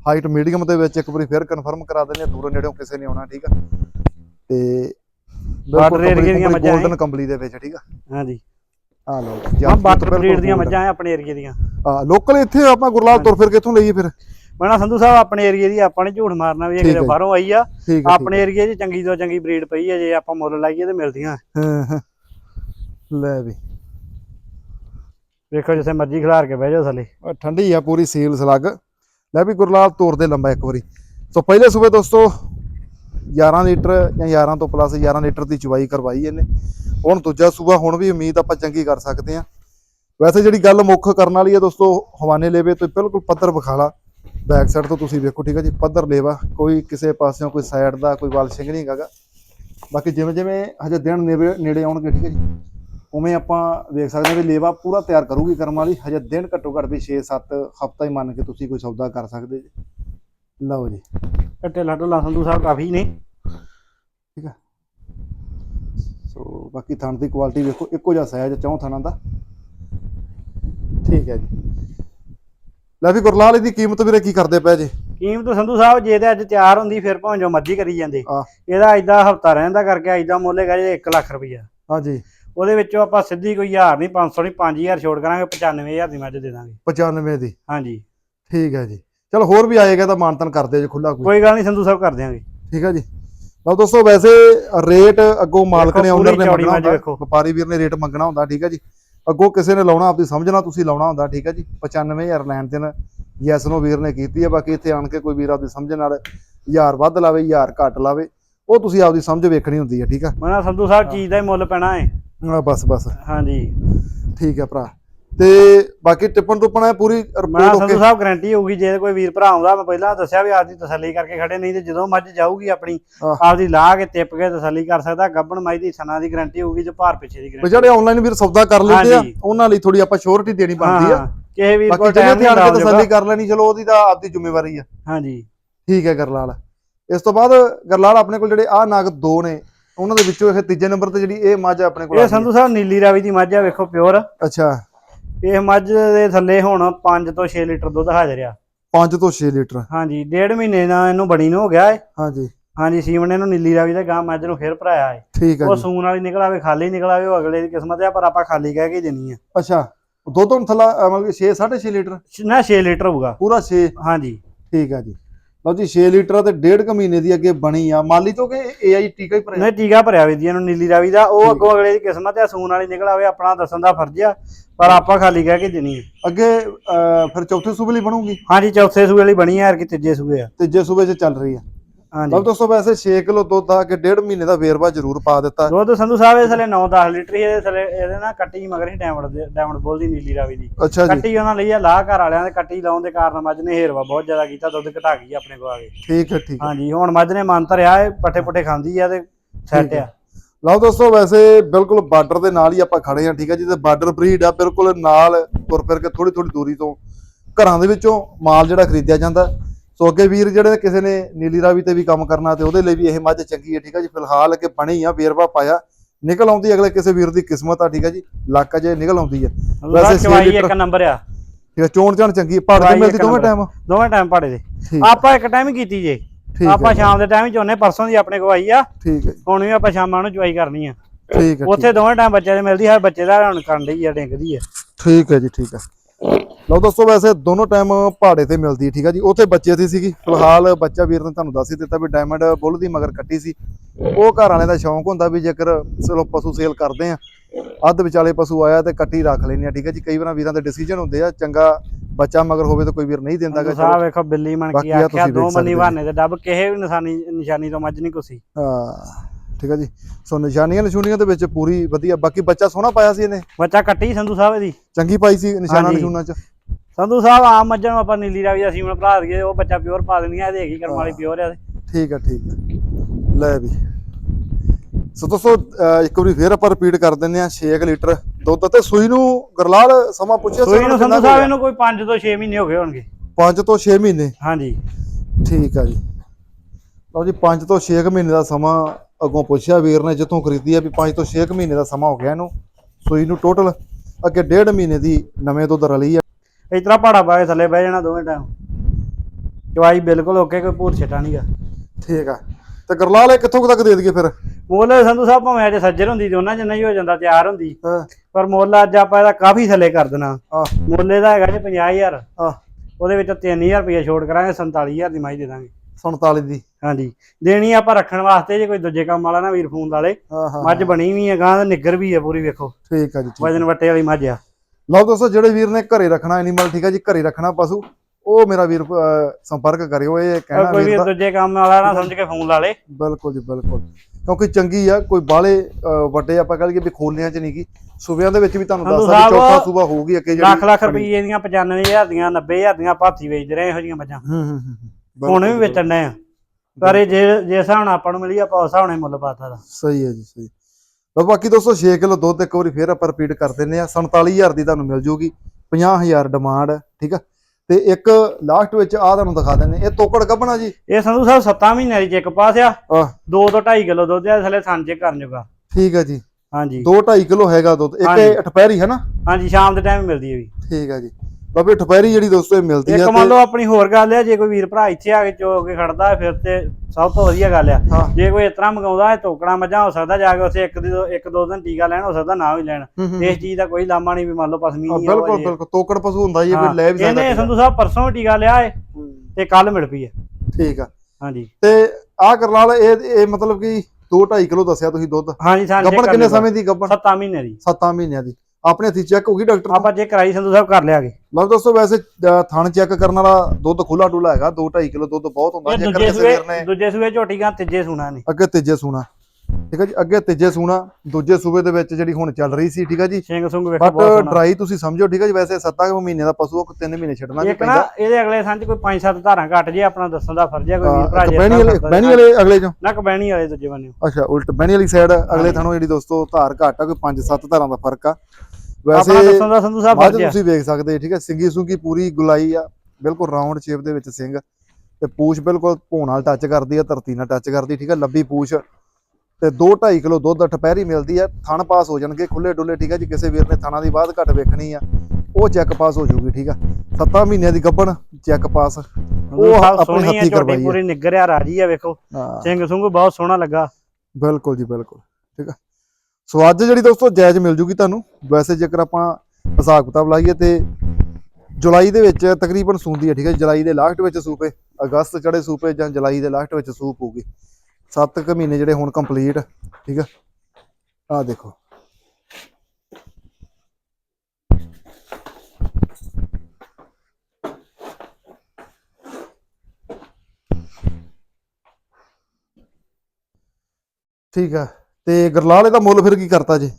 ਹਾਈਟ ਮੀਡੀਅਮ ਦੇ ਵਿੱਚ ਇੱਕ ਵਾਰੀ ਫਿਰ ਕਨਫਰਮ ਕਰਾ ਦਿੰਦੇ ਆ ਦੂਰੋਂ ਨੇੜਿਓਂ ਕਿਸੇ ਨੇ ਆਉਣਾ ਠੀਕ ਆ? ਤੇ ਦੀਆਂ ਮੱਝਾਂ ਗੋਲਡਨ ਕੰਬਲੀ ਦੇ ਵਿੱਚ ਠੀਕ ਆ? ਹਾਂਜੀ। ਆ ਲਓ ਹਾਂ ਬਾਟਰ ਬਰੀਡ ਦੀਆਂ ਮੱਝਾਂ ਆ ਆਪਣੇ ਏਰੀਏ ਦੀਆਂ। ਆ ਲੋਕਲ ਇੱਥੇ ਆਪਾਂ ਗੁਰਲਾਲ ਤੁਰ ਫਿਰ ਕਿੱਥੋਂ ਲਈਏ ਫਿਰ? ਮੈਂ ਸੰਧੂ ਸਾਹਿਬ ਆਪਣੇ ਏਰੀਏ ਦੀ ਆਪਾਂ ਨੇ ਝੂਠ ਮਾਰਨਾ ਵੀ ਇਹ ਠੀਕ ਕਿਤੇ ਹੈ। ਬਾਹਰੋਂ ਆਈ ਆ। ਠੀਕ ਹੈ ਆਪਣੇ ਏਰੀਏ 'ਚ ਚੰਗੀ ਤੋਂ ਚੰਗੀ ਬਰੀਡ ਪਈ ਆ ਜੇ ਆਪਾਂ ਮੁੱਲ ਲਾਈਏ ਤੇ ਮਿਲਦੀਆਂ। ਲੈ ਵੀ। ਵੇਖੋ ਜਿੱਥੇ ਮਰਜ਼ੀ ਖਿਲਾਰ ਕੇ ਬਹਿ ਜਾਓ ਥੱਲੇ। ਆ ਠੰਡੀ ਆ ਪੂਰੀ ਸੀਲ ਸਲੱਗ। ਲੈ ਵੀ ਗੁਰਲਾਲ ਤੋਰ ਦੇ ਲੰਬਾ ਇੱਕ ਵਾਰੀ। ਸੋ ਪਹਿਲੇ ਸੂਬੇ ਦੋਸਤੋ 11 ਲੀਟਰ ਜਾਂ 11 ਤੋਂ ਪਲੱਸ 11 ਲੀਟਰ ਦੀ ਚਵਾਈ ਕਰਵਾਈ ਇਹਨੇ। ਹੁਣ ਦੂਜਾ ਸੂਬਾ, ਹੁਣ ਵੀ ਉਮੀਦ ਆਪਾਂ ਚੰਗੀ ਕਰ ਸਕਦੇ ਆ ਵੈਸੇ ਜਿਹੜੀ ਗੱਲ ਮੁੱਖ ਕਰਨ ਵਾਲੀ ਹੈ ਦੋਸਤੋ, ਹਵਾਨੇ ਲੇਵੇ ਤੋਂ ਬਿਲਕੁਲ ਪੱਧਰ ਵਿਖਾਲਾ। ਬੈਕ ਸਾਈਡ ਤੋਂ ਤੁਸੀਂ ਵੇਖੋ, ਠੀਕ ਹੈ ਜੀ, ਪੱਧਰ ਲੇਵਾ। ਕੋਈ ਕਿਸੇ ਪਾਸਿਓਂ ਕੋਈ ਸਾਈਡ ਦਾ, ਕੋਈ ਵਾਲ ਨਹੀਂ ਹੈਗਾ। ਬਾਕੀ ਜਿਵੇਂ ਜਿਵੇਂ ਹਜੇ ਦਿਨ ਨੇੜੇ ਨੇੜੇ ਆਉਣਗੇ, ਠੀਕ ਹੈ ਜੀ, ਉਵੇਂ ਆਪਾਂ ਵੇਖ ਸਕਦੇ ਹਾਂ ਵੀ ਲੇਵਾ ਪੂਰਾ ਤਿਆਰ ਕਰੂਗੀ ਕਰਮ ਵਾਲੀ। ਹਜੇ ਦਿਨ ਘੱਟੋ ਘੱਟ ਵੀ 6-7 ਹਫ਼ਤਾ ਹੀ ਮੰਨ ਕੇ ਤੁਸੀਂ ਕੋਈ ਸੌਦਾ ਕਰ ਸਕਦੇ ਜੀ। ਲਓ ਜੀ। ਕੱਟੇ ਢੋਲਾ ਸੰਧੂ ਸਾਹਿਬ ਕਾਫੀ ਨੇ ਠੀਕ ਹੈ ਸੋ ਬਾਕੀ ਥਣ ਦੀ ਕੁਆਲਿਟੀ ਵੇਖੋ ਇੱਕੋ ਜਿਹਾ ਸਾਈਜ਼ ਚੌਂ ਥਣਾਂ ਦਾ। ਠੀਕ ਹੈ ਜੀ। ਲੈ ਵੀ ਗੁਰਲਾਲ ਇਹਦੀ ਕੀਮਤ ਵੀਰੇ ਕੀ ਕਰਦੇ ਪਏ ਜੀ? ਕੀਮਤ ਸੰਧੂ ਸਾਹਿਬ ਜੇ ਤੇ ਅੱਜ ਤਿਆਰ ਹੁੰਦੀ ਫਿਰ ਭਾਵੇਂ ਜੋ ਮਰਜ਼ੀ ਕਰੀ ਜਾਂਦੇ। ਇਹਦਾ ਐਦਾਂ ਹਫਤਾ ਰਹਿੰਦਾ ਕਰਕੇ ਐਦਾਂ ਮੁੱਲ ਹੈਗਾ ਜੇ 1 ਲੱਖ ਰੁਪਈਆ। ਹਾਂਜੀ। ਉਹਦੇ ਵਿੱਚੋਂ ਆਪਾਂ ਸਿੱਧੀ ਕੋਈ ਹਜ਼ਾਰ ਨਹੀਂ 500 ਨਹੀਂ 5000 ਛੋੜ ਕਰਾਂਗੇ 95000 ਦੀ ਮੱਝ ਦੇ ਦਾਂਗੇ। 95 ਦੀ। ਹਾਂਜੀ। ਠੀਕ ਹੈ ਜੀ। ਚਲ ਹੋਰ ਵੀ ਆਏਗਾ ਤਾਂ ਮਾਨਤਨ ਕਰਦੇ ਜੇ ਖੁੱਲਾ ਕੋਈ। ਕੋਈ ਗੱਲ ਨਹੀਂ ਸੰਧੂ ਸਾਹਿਬ ਕਰ ਦਿਆਂਗੇ। ਠੀਕ ਹੈ ਜੀ। ਲਓ ਦੋਸਤੋ ਵੈਸੇ ਰੇਟ ਅੱਗੋਂ ਮਾਲਕ ਨੇ ਓਨਰ ਨੇ ਮੰਗਣਾ ਹੁੰਦਾ। ਵਪਾਰੀ ਵੀਰ ਨੇ ਰੇਟ ਮੰਗਣਾ ਹੁੰਦਾ ਠੀਕ ਹੈ ਜੀ। ਅੱਗੋਂ ਕਿਸੇ ਨੇ ਲਾਉਣਾ ਆਪਦੀ ਸਮਝਣਾ ਤੁਸੀਂ ਲਾਉਣਾ ਹੁੰਦਾ ਠੀਕ ਹੈ ਜੀ। 95000 ਲੈਣ ਦੇਣ ਯੈਸ ਨੋ ਵੀਰ ਨੇ ਕੀਤੀ ਹੈ ਬਾਕੀ ਇੱਥੇ ਆਣ ਕੇ ਕੋਈ ਵੀਰ ਆਪਦੀ ਸਮਝ ਨਾਲ ਹਜ਼ਾਰ ਵੱਧ ਲਾਵੇ ਹਜ਼ਾਰ ਘੱਟ ਲਾਵੇ ਉਹ ਤੁਸੀਂ ਆਪਦੀ ਸਮਝ ਵੇਖਣੀ ਹੁੰਦੀ ਹੈ ਠੀਕ ਆ। ਮੈਂ ਸੰਧੂ ਸਾਹਿਬ ਚੀਜ਼ ਦਾ ਹੀ ਮੁੱਲ ਪੈਣਾ ਹੈ ਬਸ ਬਸ। ਹਾਂਜੀ। ਠੀਕ ਹੈ ਭਰਾ। ਤੇ ਬਾਕੀ ਟਿੱਪਣ ਟੁੱਪਣ ਹੈ ਪੂਰੀ ਮੈਂ report Sandhu okay Sahib guarantee ਹੋਊਗੀ ਜੇ ਕੋਈ ਵੀਰ ਭਰਾ ਆਉਂਦਾ ਮੈਂ ਪਹਿਲਾਂ ਦੱਸਿਆ ਵੀ ਆਪਦੀ ਤਸੱਲੀ ਕਰਕੇ ਖੜੇ ਨਹੀਂ ਤੇ ਜਦੋਂ ਮੱਝ ਜਾਊਗੀ ਆਪਣੀ। ਆਪਦੀ ਲਾ ਕੇ ਟਿੱਪ ਕੇ ਤਸੱਲੀ ਕਰ ਸਕਦਾ ਗੱਬਣ ਮੱਝ ਦੀ ਸਨਾ ਦੀ ਗਾਰੰਟੀ ਹੋਊਗੀ ਤੇ ਭਾਰ ਪਿੱਛੇ ਦੀ ਵੀ ਗਾਰੰਟੀ ਜਿਹੜੇ ਆਨਲਾਈਨ ਵੀਰ ਸੌਦਾ ਕਰ ਲੈਂਦੇ ਆ ਹਾਂਜੀ। ਉਹਨਾਂ ਲਈ ਥੋੜੀ ਆਪਾਂ ਸ਼ੋਰਟੀ ਦੇਣੀ ਬਣਦੀ ਆ। ਕਿਸੇ ਵੀਰ ਬਾਕੀ ਕੋਲ ਜਿਹੜੇ ਟਾਈਮ ਤੇ ਆਣ ਨਹੀਂ ਕੇ ਤਸੱਲੀ ਕਰ ਲੈਣੀ ਚਲੋ ਉਹਦੀ ਤਾਂ ਆਪਦੀ ਜ਼ਿੰਮੇਵਾਰੀ ਆ। ਹਾਂਜੀ। ਠੀਕ ਹੈ ਗਰਲਾਲ। ਇਸ ਤੋਂ ਬਾਅਦ ਗਰਲਾਲ ਆਪਣੇ ਕੋਲ ਜਿਹੜੇ ਆ ਨਗ ਦੋ ਨੇ ਉਹਨਾਂ ਦੇ ਵਿੱਚੋਂ ਇਹ ਤੀਜੇ ਨੰਬਰ ਤੇ ਜਿਹੜੀ ਇਹ ਮੱਝ ਆਪਣੇ ਕੋਲ ਆ ਇਹ ਗਈ। ਸੰਧੂ ਸਾਹਿਬ ਨੀਲੀ ਰਾਵੀ ਦੀ ਮੱਝ ਆ ਵੇਖੋ ਪਿਓਰ। ਅੱਛਾ। ਇਹ ਮੱਝ ਦੇ ਥੱਲੇ ਹੁਣ 5 ਤੋਂ 6 ਲੀਟਰ ਦੁੱਧ ਹਾਜ਼ਰ ਆ। 5 ਤੋਂ 6 ਲੀਟਰ। ਹਾਂਜੀ ਡੇਢ ਮਹੀਨੇ ਦਾ ਇਹਨੂੰ ਬਣੀ ਨੂੰ ਹੋ ਗਿਆ ਏ। ਹਾਂਜੀ। ਹਾਂਜੀ ਸੀਮਨ ਨੇ ਨੀਲੀ ਰਾਵੀ ਦੇ ਗਾਂ ਮੱਝ ਨੂੰ ਫੇਰ ਭਰਾਇਆ ਏ। ਠੀਕ ਹੈ ਉਹ ਸੂਣ ਵਾਲੀ ਨਿਕਲ ਆਵੇ ਖਾਲੀ ਨਿਕਲ ਆਵੇ ਉਹ ਅਗਲੇ ਦੀ ਕਿਸਮਤ ਆ ਪਰ ਆਪਾਂ ਖਾਲੀ ਕਹਿ ਕੇ ਦੇਣੀ ਆ। ਅੱਛਾ ਦੁੱਧ ਹੁਣ ਥੱਲਾ ਮਤਲਬ ਕਿ 6 6.5 ਲੀਟਰ? ਨਾ 6 ਲੀਟਰ ਹੋਊਗਾ। ਪੂਰਾ 6 ਹਾਂਜੀ। ਠੀਕ ਹੈ ਜੀ। ਲਓ ਜੀ 6 ਲੀਟਰ ਤੇ ਡੇਢ ਕੁ ਮਹੀਨੇ ਦੀ ਅੱਗੇ ਬਣੀ ਆ। ਮਾਲੀ ਤੋਂ ਕਿ ਏਆਈ ਟੀਕਾ ਹੀ ਭਰਿਆ? ਨਹੀਂ ਟੀਕਾ ਭਰਿਆ ਵੀ ਦੀ ਇਹਨੂੰ ਨੀਲੀ ਰਾਵੀ ਦਾ। ਉਹ ਅੱਗੋਂ ਅਗਲੇ ਦੀ ਕਿਸਮਤ ਆ ਸੂਣ ਵਾਲੀ ਨਿਕਲ ਆਵੇ ਆਪਣਾ ਦੱਸਣ ਦਾ ਫਰਜ਼ ਆ ਪਰ ਆਪਾਂ ਖਾਲੀ ਕਹਿ ਕੇ ਦੇਣੀ ਅੱਗੇ ਫਿਰ ਚੌਥੇ ਸੂਬੇ ਲਈ ਬਣੂਗੀ? ਹਾਂਜੀ ਚੌਥੇ ਸੂਏ ਵਾਲੀ ਬਣੀ ਆ ਯਾਰ ਕਿ ਤੀਜੇ ਸੂਏ ਆ। ਤੀਜੇ ਸੂਬੇ 'ਚ ਚੱਲ ਰਹੀ ਆ। ਲਓ ਦੋਸਤੋ ਵੈਸੇ 6 ਕਿਲੋ ਦੁੱਧ ਆ ਕਿ ਡੇਢ ਮਹੀਨੇ ਦਾ ਵੇਰਵਾ ਜ਼ਰੂਰ ਪਾ ਦਿੱਤਾ। ਦੁੱਧ ਸੰਧੂ ਸਾਹਿਬ ਇਹ ਥਲੇ 9-10 ਲੀਟਰ ਹੀ ਇਹਦੇ ਥਲੇ ਇਹਦੇ ਨਾਲ ਕੱਟੀ ਮਗਰ ਹੀ ਡਾਇਮੰਡ ਡਾਇਮੰਡ ਬੋਲ ਦੀ ਨੀਲੀ ਰਾਵੀ ਦੀ। ਅੱਛਾ ਜੀ। ਕੱਟੀ ਉਹਨਾਂ ਲਈ ਆ ਲਾਹ ਘਰ ਵਾਲਿਆਂ ਦੇ ਕੱਟੀ ਲਾਉਣ ਦੇ ਕਾਰਨ ਮੱਝ ਨੇ ਹੇਰਵਾ ਬਹੁਤ ਜ਼ਿਆਦਾ ਕੀਤਾ ਦੁੱਧ ਘਟਾ ਗਈ ਆਪਣੇ ਕੋਲ ਆ ਕੇ। ਠੀਕ ਹੈ ਠੀਕ ਹਾਂਜੀ ਹੁਣ ਮੱਝ ਨੇ ਮਨ ਧਰਿਆ ਇਹ ਪੱਠੇ ਪੁੱਠੇ ਖਾਂਦੀ ਆ ਤੇ ਸੈੱਟ ਆ। ਲਓ ਦੋਸਤੋ ਵੈਸੇ ਬਿਲਕੁਲ ਬਾਰਡਰ ਦੇ ਨਾਲ ਹੀ ਆਪਾਂ ਖੜੇ ਆ ਠੀਕ ਹੈ ਜੀ ਤੇ ਬਾਰਡਰ ਬਰੀਡ ਆ ਬਿਲਕੁਲ ਨਾਲ ਤੁਰ ਫਿਰ ਕੇ ਥੋੜੀ ਥੋੜੀ ਦੂਰੀ ਤੋਂ ਘਰਾਂ ਦੇ ਵਿੱਚੋਂ ਮਾਲ ਜਿਹੜਾ ਖਰੀਦਿਆ ਜਾਂਦਾ। ਸੋ ਅੱਗੇ ਵੀਰ ਜਿਹੜੇ ਕਿਸੇ ਨੇ ਨੀਲੀ ਰਾਵੀ ਤੇ ਵੀ ਕੰਮ ਕਰਨਾ ਤੇ ਉਹਦੇ ਲਈ ਵੀ ਇਹ ਮੱਝ ਚੰਗੀ ਹੈ ਠੀਕ ਹੈ ਜੀ। ਫਿਲਹਾਲ ਅੱਗੇ ਬਣੀ ਆ ਵੇਰਵਾ ਪਾਇਆ। ਨਿਕਲ ਆਉਂਦੀ ਅਗਲੇ ਕਿਸੇ ਵੀਰ ਦੀ ਕਿਸਮਤ ਆ ਠੀਕ ਹੈ ਜੀ। ਲੱਕ ਜੇ ਨਿਕਲ ਆਉਂਦੀ ਹੈ ਵੈਸੇ ਲੀਟਰ- ਇੱਕ ਨੰਬਰ ਆ। ਠੀਕ ਹੈ ਚੋਣ ਚਾਣ ਚੰਗੀ ਪੜ ਕੇ ਮਿਲਦੀ ਦੋਵੇਂ। ਟਾਈਮ ਦੋਵੇਂ ਟਾਈਮ ਪਾੜੇ ਦੇ ਆਪਾਂ ਇੱਕ ਟਾਈਮ ਹੀ ਕੀਤੀ ਜੇ। ਆਪਾਂ ਸ਼ਾਮ ਦੇ ਟਾਈਮ ਹੀ ਚੋਨੇ ਪਰਸੋਂ ਦੀ ਆਪਣੇ ਆਈ ਆ। ਠੀਕ ਹੈ ਹੁਣ ਵੀ ਆਪਾਂ ਸ਼ਾਮਾਂ ਨੂੰ ਚਵਾਈ ਕਰਨੀ ਆ। ਠੀਕ ਹੈ ਉੱਥੇ ਦੋਵੇਂ ਟਾਈਮ ਬੱਚੇ ਦੇ ਮਿਲਦੀ ਹੈ ਬੱਚੇ ਦਾ ਹੁਣ ਕਰਨ ਡਈ ਆ ਡਿੰਗਦੀ ਆ। ਠੀਕ ਹੈ ਜੀ ਠੀਕ ਹੈ ਲਓ ਦੋਸਤੋ ਵੈਸੇ ਦੋਨੋਂ ਟਾਈਮ ਪਹਾੜੇ ਤੇ ਮਿਲਦੀ ਠੀਕ ਹੈ ਜੀ। ਉੱਥੇ ਬੱਚੇ ਦੀ ਸੀਗੀ। ਫਿਲਹਾਲ ਬੱਚਾ ਵੀਰ ਨੇ ਤੁਹਾਨੂੰ ਦੱਸ ਹੀ ਦਿੱਤਾ ਵੀ ਡਾਇਮੰਡ ਬੁੱਲ ਦੀ ਮਗਰ ਕੱਟੀ ਸੀ। ਉਹ ਘਰ ਵਾਲਿਆਂ ਦਾ ਸ਼ੌਂਕ ਹੁੰਦਾ ਵੀ ਜੇਕਰ ਚਲੋ ਪਸ਼ੂ ਸੇਲ ਕਰਦੇ ਆ ਅੱਧ ਵਿਚਾਲੇ ਪਸ਼ੂ ਆਇਆ ਤੇ ਕੱਟੀ ਰੱਖ ਲੈਣੀ ਆ ਠੀਕ ਹੈ ਜੀ। ਕਈ ਵਾਰ ਵੀਰਾਂ ਦੇ ਡਿਸੀਜਨ ਹੁੰਦੇ ਆ ਚੰਗਾ ਬੱਚਾ ਮਗਰ ਹੋਵੇ ਤਾਂ ਕੋਈ ਵੀਰ ਨਹੀਂ ਦਿੰਦਾਗਾ ਸੰਧੂ ਸਾਹਿਬ ਵੇਖੋ ਬਿੱਲੀ ਮਣ ਕੀ ਆ ਆਖਿਆ ਦੋ ਸਕਦੇ ਬਹਾਨੇ ਤੇ ਡੱਬ ਕਿਸੇ ਵੀ ਨਿਸ਼ਾਨੀ ਨਿਸ਼ਾਨੀ ਤੋਂ ਮੱਝ ਨਹੀਂ ਕੁਸੀ। ਹਾਂ ਠੀਕ ਹੈ ਜੀ। ਸੋ ਨਿਸ਼ਾਨੀਆਂ ਨਿਸ਼ੂਨੀਆਂ ਦੇ ਵਿੱਚ ਪੂਰੀ ਵਧੀਆ ਬਾਕੀ ਬੱਚਾ ਸੋਹਣਾ ਪਾਇਆ ਸੀ ਇਹਨੇ। ਬੱਚਾ ਕੱਟੀ ਸੰਧੂ ਸਾਹਿਬ ਇਹਦੀ? ਚੰਗੀ ਪਾਈ ਸੀ ਨਿਸ਼ਾਨਾ। ਨਿਸ਼ੂਨਾ ਚ। ਸੰਧੂ ਸਾਹਿਬ ਆਮ ਮੱਝਾਂ ਨੂੰ ਆਪਾਂ ਨੀਲੀ ਰਾਵੀ ਦਾ ਸੀਮਨ ਭਰਾ ਦਈਏ ਉਹ ਬੱਚਾ ਪਿਓਰ ਪਾ ਦੇਣੀ ਆ ਇਹਦੇ ਹੈਗੀ ਕਰਮ ਵਾਲੀ ਪਿਓਰ ਆ ਠੀਕ ਹੈ ਠੀਕ ਲੈ ਵੀ। ਸੋ ਦੋਸਤੋ ਇੱਕ ਵਾਰੀ ਫੇਰ ਆਪਾਂ ਰਿਪੀਟ ਕਰ ਦਿੰਦੇ ਆ 6 ਲੀਟਰ ਦੁੱਧ ਤੇ ਸੂਈ ਨੂੰ ਗਰਲਾਲ ਸਮਾਂ ਪੁੱਛਿਆ ਸੋਈ ਨੂੰ ਸੰਧੂ ਸਾਹਿਬ ਇਹਨੂੰ ਕੋਈ 5 ਤੋਂ 6 ਮਹੀਨੇ ਹੋ ਗਏ ਹੋਣਗੇ। 5 ਤੋਂ 6 ਮਹੀਨੇ? ਹਾਂਜੀ। ਠੀਕ ਆ ਜੀ। ਲਓ ਜੀ 5 ਤੋਂ 6 ਮਹੀਨੇ ਦਾ ਸਮਾਂ ਅੱਗੋਂ ਪੁੱਛਿਆ ਵੀਰ ਨੇ ਜਿੱਥੋਂ ਖਰੀਦੀ ਆ ਵੀ 5 ਤੋਂ 6 ਮਹੀਨੇ ਦਾ ਸਮਾਂ ਹੋ ਗਿਆ ਇਹਨੂੰ ਸੂਈ ਨੂੰ ਟੋਟਲ ਅੱਗੇ ਡੇਢ ਮਹੀਨੇ ਦੀ ਨਵੇਂ ਦੁੱਧ ਰਲੀ ਆ। ਇਸ ਤਰ੍ਹਾਂ ਪਹਾੜਾ ਪਾ ਕੇ ਥੱਲੇ ਬਹਿ ਜਾਣਾ ਦੋਵੇਂ ਟਾਈਮ ਚਵਾਈ ਬਿਲਕੁਲ ਓਕੇ ਕੋਈ ਭੂਤ ਛਟਾ ਨਹੀਂਗਾ ਠੀਕ ਆ। ਤੇ ਗਰਲਾਲ ਇਹ ਕਿੱਥੋਂ ਕੁ ਤੱਕ ਦੇ ਦਈਏ ਫਿਰ? ਮੁੱਲ ਸੰਧੂ ਸਾਹਿਬ ਭਾਵੇਂ ਅੱਜ ਸੱਜਰ ਹੁੰਦੀ ਤੇ ਉਹਨਾਂ ਜਿੰਨਾ ਹੀ ਹੋ ਜਾਂਦਾ ਤਿਆਰ ਹੁੰਦੀ। ਹਾਂ। ਪਰ ਮੁੱਲ ਅੱਜ ਆਪਾਂ ਇਹਦਾ ਕਾਫੀ ਥੱਲੇ ਕਰ ਦੇਣਾ। ਆ ਮੁੱਲ ਇਹਦਾ ਹੈਗਾ ਜੀ 50000 ਆ ਉਹਦੇ ਵਿੱਚ 3000 ਰੁਪਏ ਛੋੜ ਕਰਾਂਗੇ 47000 ਦੀ ਮਾਈ ਦੇ ਦਾਂਗੇ। 47 ਦੀ। ਹਾਂਜੀ। ਦੇਣੀ ਆਪਾਂ ਰੱਖਣ ਵਾਸਤੇ ਜੇ ਕੋਈ ਦੂਜੇ ਕੰਮ ਵਾਲਾ ਨਾ ਵੀਰ ਫੋਨ ਵਾਲੇ ਹਾਂ ਹਾਂ ਮੱਝ ਬਣੀ ਵੀ ਹੈ ਗਾਂ ਤੇ ਨਿੱਗਰ ਵੀ ਹੈ ਪੂਰੀ ਵੇਖੋ। ਠੀਕ ਆ ਜੀ ਵਜਨ ਵੱਟੇ ਵਾਲੀ ਮੱਝ ਆ। ਲਓ ਦੋਸਤੋ ਜਿਹੜੇ ਵੀਰ ਨੇ ਘਰੇ ਰੱਖਣਾ ਐਨੀਮਲ ਠੀਕ ਆ ਜੀ ਘਰੇ ਰੱਖਣਾ ਪਸ਼ੂ ਉਹ ਮੇਰਾ ਵੀਰ ਸੰਪਰਕ ਕਰਿਓ ਇਹ ਕਹਿਣਾ ਕੋਈ ਵੀਰ ਵੀ ਦੂਜੇ ਕੰਮ ਵਾਲਾ ਨਾ ਸਮਝ ਕੇ ਫੋਨ ਲਾ ਲੇ। ਬਿਲਕੁਲ ਜੀ ਬਿਲਕੁਲ। ਕਿਉਂਕਿ ਚੰਗੀ ਆ ਕੋਈ ਬਾਲੇ ਵੱਡੇ ਆਪਾਂ ਕਹ ਲਈਏ ਵੀ ਖੋਲਿਆਂ ਚ ਨਹੀਂ ਗੀ। ਸੂਬਿਆਂ ਦੇ ਵਿੱਚ ਵੀ ਤੁਹਾਨੂੰ ਦੱਸਦਾ ਚੌਥਾ ਸੂਬਾ ਹੋਊਗੀ ਅੱਗੇ ਲੱਖ ਲੱਖ ਰੁਪਏ ਦੀਆਂ 95000 ਦੀਆਂ 90000 ਦੀਆਂ ਭਾਥੀ ਵੇਚਦੇ ਰਹੇ ਇਹੋ ਜਿਹੀਆਂ ਮੱਝਾਂ। ਹੂੰ ਹੂੰ ਹੂੰ ਹੁਣ ਵੀ ਵੇਚਣ ਡਏ ਆ। ਪਰ ਜੇ ਜੇ ਹਿਸਾਬ ਨਾਲ ਆਪਾਂ ਨੂੰ ਮਿਲੀ ਆਪਾਂ ਉਸ ਹਿਸਾਬ ਨਾਲ ਹੀ ਮੁੱਲ ਪਾਤਾ ਦਾ ਸਹੀ ਹੈ ਜੀ ਸਹੀ। ਤਾਂ ਬਾਕੀ ਦੋਸਤੋ 6 ਕਿਲੋ ਦੁੱਧ ਇੱਕ ਵਾਰੀ ਫੇਰ ਆਪਾਂ ਰਿਪੀਟ ਕਰ ਦਿੰਨੇ ਆ 47000 ਦੀ ਤੁਹਾਨੂੰ ਮਿਲ ਜੂਗੀ 50000 ਡਿਮਾਂਡ ਠੀਕ ਆ? ਤੇ ਇੱਕ ਲਾਸਟ ਵਿੱਚ ਆ ਤੁਹਾਨੂੰ ਦਿਖਾ ਦਿੰਨੇ ਇਹ ਤੋਕੜ ਗੱਬਣਾ ਜੀ? ਇਹ ਸੰਧੂ ਸਾਹਿਬ 7 ਮਹੀਨਿਆਂ ਦੀ ਚੈੱਕ ਪਾਸ ਆ। ਆਹ। 2 ਤੋਂ 2.5 ਕਿਲੋ ਦੁੱਧ ਆ ਥਲੇ ਚੈੱਕ ਕਰਨ ਜੋਗਾ। ਠੀਕ ਆ ਜੀ। ਹਾਂਜੀ। 2 2.5 ਕਿਲੋ ਹੈਗਾ ਦੁੱਧ। ਇੱਕ। ਇਹ ਹੈ ਨਾ? ਹਾਂਜੀ ਸ਼ਾਮ ਦੇ ਟਾਈਮ ਮਿਲਦੀ ਹੈ ਵੀ ਠੀਕ ਆ ਜੀ। ਬਾਬੇ ਅਠਪੈਰੀ ਜਿਹੜੀ ਦੋਸਤੋ ਇਹ ਮਿਲਦੀ ਇੱਕ ਆ ਮੰਨ ਲਓ ਆਪਣੀ ਹੋਰ ਗੱਲ ਆ ਜੇ ਕੋਈ ਵੀਰ ਭਰਾ ਇੱਥੇ ਆ ਕੇ ਚੋ ਕੇ ਖੜਦਾ ਫਿਰ ਤੇ ਸਭ ਤੋਂ ਵਧੀਆ ਗੱਲ ਆ। ਜੇ ਕੋਈ ਇਸ ਤਰ੍ਹਾਂ ਮੰਗਾਉਂਦਾ ਹੈ ਤੋਕੜਾ ਮੱਝਾਂ ਹੋ ਸਕਦਾ ਜਾ ਕੇ ਉਸੇ ਇੱਕ ਦੀ ਇੱਕ ਦੋ ਦਿਨ ਟੀਕਾ ਲੈਣ ਹੋ ਸਕਦਾ ਨਾ ਵੀ ਲੈਣ। ਇਸ ਚੀਜ਼ ਦਾ ਕੋਈ ਲਾਮਾ ਨਹੀਂ ਵੀ ਮੰਨ ਲਓ ਪਸਮੀ ਨਹੀਂ ਬਿਲਕੁਲ ਬਿਲਕੁਲ। ਤੋਕੜ ਪਸ਼ੂ ਹੁੰਦਾ ਜੀ ਵੀ ਲੈ ਵੀ ਸਕਦਾ ਇਹਨੇ ਸੰਧੂ ਸਾਹਿਬ ਪਰਸੋਂ ਟੀਕਾ ਲਿਆ ਏ ਤੇ ਕੱਲ ਮਿਲ ਪਈ ਹੈ ਠੀਕ ਆ। ਹਾਂਜੀ। ਤੇ ਆ ਕਰਲਾਲ ਇਹ ਇਹ ਮਤਲਬ ਕਿ 2 2.5 ਕਿਲੋ ਦੱਸਿਆ ਤੁਸੀਂ ਦੁੱਧ। ਹਾਂਜੀ ਸਾਨੂੰ ਗੱਬਣ ਕਿੰਨੇ ਸਮੇਂ ਦੀ ਗੱਬਣ? 7 ਮਹੀਨੇ ਦੀ। 7 ਮਹੀਨਿਆਂ ਦੀ। ਆਪਣੇ ਹੱਥੀ ਚੈੱਕ ਹੋ ਗਈ ਡਾਕਟਰ ਆਪਾਂ ਜੇ ਕਰਾਈ ਸੰਧੂ ਸਾਹਿਬ ਕਰ ਲਿਆਗੇ ਲਓ ਦੋਸਤੋ ਵੈਸੇ ਥਣ ਚੈੱਕ ਕਰਨ ਵਾਲਾ ਦੁੱਧ ਖੁੱਲਾ ਡੁੱਲਾ ਹੈਗਾ 2 2.5 ਕਿਲੋ ਦੁੱਧ ਬਹੁਤ ਹੁੰਦਾ ਜੇਕਰ ਕਿਸੇ ਵੀਰ ਨੇ ਦੂਜੇ ਸੂਏ ਝੋਟੀ ਗਾਂ ਤੀਜੇ ਸੁਣਾ ਨੇ। ਅੱਗੇ ਤੀਜੇ ਸੂਣਾ। ਠੀਕ ਹੈ ਜੀ ਅੱਗੇ ਤੀਜੇ ਸੂਣਾ ਦੂਜੇ ਸੂਬੇ ਦੇ ਵਿੱਚ ਜਿਹੜੀ ਹੁਣ ਚੱਲ ਰਹੀ ਸੀ ਠੀਕ ਹੈ ਜੀ। ਸਿੰਘ ਸੁੰਗ ਵੇਖੋ ਬਟ ਬਹੁਤ ਸੋਹਣਾ। ਡਰਾਈ ਤੁਸੀਂ ਸਮਝੋ ਠੀਕ ਹੈ ਜੀ ਵੈਸੇ 7 ਮਹੀਨੇ ਦਾ ਪਸ਼ੂ ਉਹ 3 ਮਹੀਨੇ ਛੱਡਣਾ ਵੀ ਪੈਂਦਾ। ਇਹਦੇ ਅਗਲੇ ਸੰਚ ਕੋਈ 5-7 ਧਾਰਾਂ ਘਟ ਜੇ ਆਪਣਾ ਦੱਸਣ ਦਾ ਫਰਜ਼ ਹੈ ਕੋਈ ਵੀਰ ਭਰਾ ਜੇ ਬਹਿਣੀ ਵਾਲੇ ਬਹਿਣੀ ਵਾਲੇ ਅਗਲੇ ਚੋਂ। ਨਾ ਕਬੈਣੀ ਵਾਲੇ ਦੂਜੇ ਬੰਨੇ ਅੱਛਾ ਉਲਟ ਬਹਿਣੀ ਵਾਲੀ ਸਾਈਡ ਅਗਲੇ। ਥਣੋਂ ਜਿਹੜੀ ਦੋਸਤੋ ਧਾਰ ਘੱਟ ਆ ਕੋਈ 5-7 ਧਾਰਾਂ ਦਾ ਫ਼ਰਕ ਆ। ਆਪਣਾ ਵੈਸੇ ਦੱਸਣ ਦਾ ਸੰਧੂ ਸਾਹਿਬ ਹੈ ਤੁਸੀਂ ਵੇਖ ਸਕਦੇ ਠੀਕ ਹੈ? ਸਿੰਗੀ ਸੁੰਗੀ ਪੂਰੀ ਗੁਲਾਈ ਆ ਬਿਲਕੁਲ ਰਾਉਂਡ ਸ਼ੇਪ ਦੇ ਵਿੱਚ ਸਿੰਘ। ਤੇ ਪੂਛ ਬਿਲਕੁਲ ਭੋਂ ਨਾਲ ਟੱਚ ਕਰਦੀ ਆ ਧਰਤੀ ਨਾਲ ਟੱਚ ਕਰਦੀ ਠੀਕ ਆ ਲੰਬੀ ਪੂਛ। ਤੇ 2.5 ਕਿਲੋ ਦੁੱਧ ਠਪਹਿਰੀ ਮਿਲਦੀ ਆ ਥਣ ਪਾਸ ਹੋ ਜਾਣਗੇ ਖੁੱਲੇ ਡੁੱਲੇ ਠੀਕ ਆ ਜੀ? ਕਿਸੇ ਵੀਰ ਨੇ ਥਣਾ ਦੀ ਬਾਅਦ ਘੱਟ ਵੇਖਣੀ ਆ ਉਹ ਚੈੱਕ ਪਾਸ ਹੋ ਜਾਊਗੀ ਠੀਕ ਆ? 7 ਮਹੀਨਿਆਂ ਦੀ ਗੱਭਣ ਚੈੱਕ ਪਾਸ ਉਹ ਆਪਣੇ ਹੱਥੀਂ ਕਰਵਾਈ। ਪੂਰੀ ਨਿੱਗਰਿਆ ਰਾਜੀ ਆ ਵੇਖੋ। ਹਾਂ। ਸਿੰਘ ਸੁੰਗ ਬਹੁਤ ਸੋਹਣਾ ਲੱਗਾ। ਬਿਲਕੁਲ ਜੀ ਬਿਲਕੁਲ ਠੀਕ ਆ? ਸੋ ਅੱਜ ਜਿਹੜੀ ਦੋਸਤੋ ਜਾਇਜ਼ ਮਿਲ ਜੂਗੀ ਤੁਹਾਨੂੰ, ਵੈਸੇ ਜੇਕਰ ਆਪਾਂ ਹਿਸਾਬ ਕਿਤਾਬ ਲਾਈਏ ਤੇ ਜੁਲਾਈ ਦੇ ਵਿੱਚ ਤਕਰੀਬਨ ਸੂੰਦੀ ਹੈ, ਠੀਕ ਹੈ ਜੁਲਾਈ ਦੇ ਲਾਸਟ ਵਿੱਚ ਸੂਪੇ ਅਗਸਤ ਚੜੇ ਸੂਪੇ ਜਾਂ ਜੁਲਾਈ ਦੇ ਲਾਸਟ ਵਿੱਚ ਸੂਪ ਹੋਊਗੀ। 7 ਕੁ ਮਹੀਨੇ ਜਿਹੜੇ ਹੁਣ ਕੰਪਲੀਟ ਠੀਕ ਆ ਆਹ ਦੇਖੋ। ਠੀਕ ਆ ਤੇ ਗਰਲਾਲੇ ਦਾ ਮੁੱਲ ਫਿਰ ਕੀ ਕਰਤਾ ਜੀ?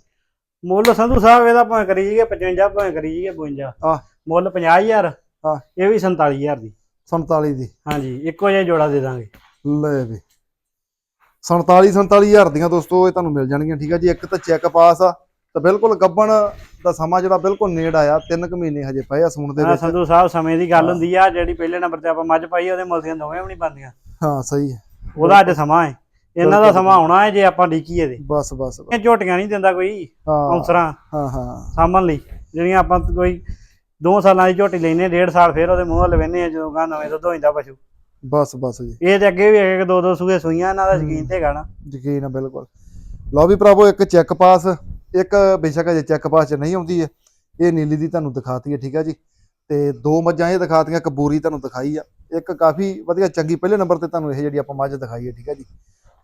ਮੁੱਲ ਸੰਧੂ ਸਾਹਿਬ ਇਹਦਾ ਭਾਵੇਂ ਕਰੀ ਜੀਏ 55 ਭਾਵੇਂ ਕਰੀ ਜੀਏ 52 ਆਹ। ਮੁੱਲ 50000 ਆਹ। ਇਹ ਵੀ 47000 ਦੀ। 47 ਦੀ। ਹਾਂਜੀ ਇੱਕੋ ਜਿਹਾ ਜੋੜਾ ਦੇ ਦਾਂਗੇ। ਲੈ ਵੀ। 47 47000 ਦੀਆਂ ਦੋਸਤੋ ਇਹ ਤੁਹਾਨੂੰ ਮਿਲ ਜਾਣਗੀਆਂ ਠੀਕ ਆ ਜੀ? ਇੱਕ ਤਾਂ ਚੈੱਕ ਪਾਸ ਆ ਤਾਂ ਬਿਲਕੁਲ ਗੱਬਣ ਦਾ ਸਮਾਂ ਜਿਹੜਾ ਬਿਲਕੁਲ ਨੇੜ ਆਇਆ 3 ਕੁ ਮਹੀਨੇ ਹਜੇ ਪਏ ਆ ਸੂਣ ਦੇ ਵਿੱਚ। ਸੰਧੂ ਸਾਹਿਬ ਸਮੇਂ ਦੀ ਗੱਲ ਹੁੰਦੀ ਆ ਜਿਹੜੀ ਪਹਿਲੇ ਨੰਬਰ ਤੇ ਆਪਾਂ ਮੱਝ ਪਾਈ ਉਹਦੇ ਮੁੱਲ ਦੀਆਂ ਦੋਵੇਂ ਵੀ ਨਹੀਂ ਬੰਦੀਆਂ ਹਾਂ ਸਹੀ ਹੈ। ਉਹਦਾ ਅੱਜ ਸਮਾਂ ਹੈ। ਇਹਨਾਂ ਦਾ ਸਮਾਂ ਆਉਣਾ ਹੈ ਜੇ ਆਪਾਂ ਡੀਕੀਏ ਦੇ ਬਸ ਬਸ। ਇਹ ਝੋਟੀਆਂ ਨਹੀਂ ਦਿੰਦਾ ਕੋਈ ਹਾਂ। ਔਂਸਰਾਂ ਹਾਂ ਹਾਂ। ਸਾਂਭਣ ਲਈ। ਜਿਹੜੀਆਂ ਆਪਾਂ ਕੋਈ 2 ਸਾਲਾਂ ਦੀ ਝੋਟੀ ਲੈਨੇ ਡੇਢ ਸਾਲ ਫਿਰ ਉਹਦੇ ਮੂੰਹ ਲਵੇਨੇ ਆ ਜਦੋਂ ਗਾ ਨਵੇਂ ਦੁੱਧ ਹੋਈਂਦਾ ਪਸ਼ੂ। ਬਸ ਬਸ ਜੀ। ਇਹ ਤੇ ਅੱਗੇ ਵੀ ਇੱਕ ਦੋ ਦੋ ਸੂਏ ਸੂਈਆਂ ਇਹਨਾਂ ਦਾ ਯਕੀਨ ਤੇ ਨਾ। ਯਕੀਨ ਆ ਬਿਲਕੁਲ। ਲਓ ਵੀ ਭਰਾਵੋ ਇੱਕ ਚੈੱਕ ਪਾਸ ਇੱਕ ਬੇਸ਼ੱਕ ਅਜੇ ਚੈੱਕ ਪਾਸ ਚ ਨਹੀਂ ਆਉਂਦੀ ਹੈ। ਇਹ ਨੀਲੀ ਦੀ ਤੁਹਾਨੂੰ ਦਿਖਾਤੀ ਹੈ ਠੀਕ ਹੈ ਜੀ। ਤੇ ਦੋ ਮੱਝਾਂ ਇਹ ਦਿਖਾਤੀਆਂ ਇੱਕ ਬੂਰੀ ਤੁਹਾਨੂੰ ਦਿਖਾਈ ਆ। ਇੱਕ ਕਾਫੀ ਵਧੀਆ ਚੰਗੀ ਪਹਿਲੇ ਨੰਬਰ ਤੇ ਤੁਹਾਨੂੰ ਇਹ ਜਿਹੜੀ ਆਪਾਂ ਮੱਝ ਦਿਖਾਈ ਹੈ ਠੀਕ ਹੈ ਜੀ।